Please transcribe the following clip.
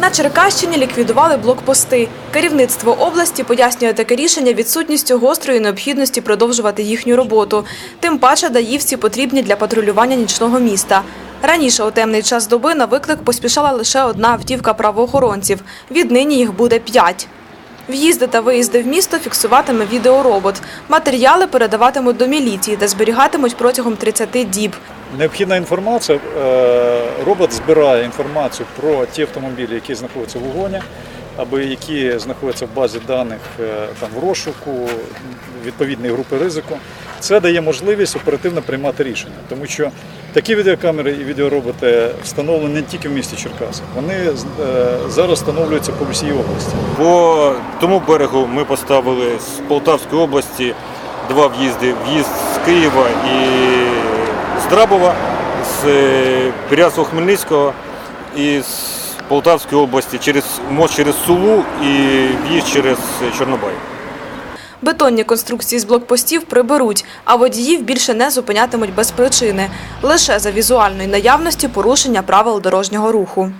На Черкащині ліквідували блокпости. Керівництво області пояснює таке рішення відсутністю гострої необхідності продовжувати їхню роботу. Тим паче даївці потрібні для патрулювання нічного міста. Раніше у темний час доби на виклик поспішала лише одна автівка правоохоронців. Віднині їх буде п'ять. В'їзди та виїзди в місто фіксуватиме відеоробот. Матеріали передаватимуть до міліції де зберігатимуть протягом 30 діб. Необхідна інформація. е, Робот збирає інформацію про ті автомобілі, які знаходяться в угоні, або які знаходяться в базі даних е, там в розшуку відповідної групи ризику. Це дає можливість оперативно приймати рішення, тому що такі відеокамери і відеороботи встановлені не тільки в місті Черкаси. Вони е, зараз встановлюються по всій області. По тому берегу ми поставили з Полтавської області два в'їзди: в'їзд з Києва і з Драбова, з Пірясово-Хмельницького і з Полтавської області через мост через Сулу і в'їзд через Чорнобай. Бетонні конструкції з блокпостів приберуть, а водіїв більше не зупинятимуть без причини, лише за візуальної наявності порушення правил дорожнього руху.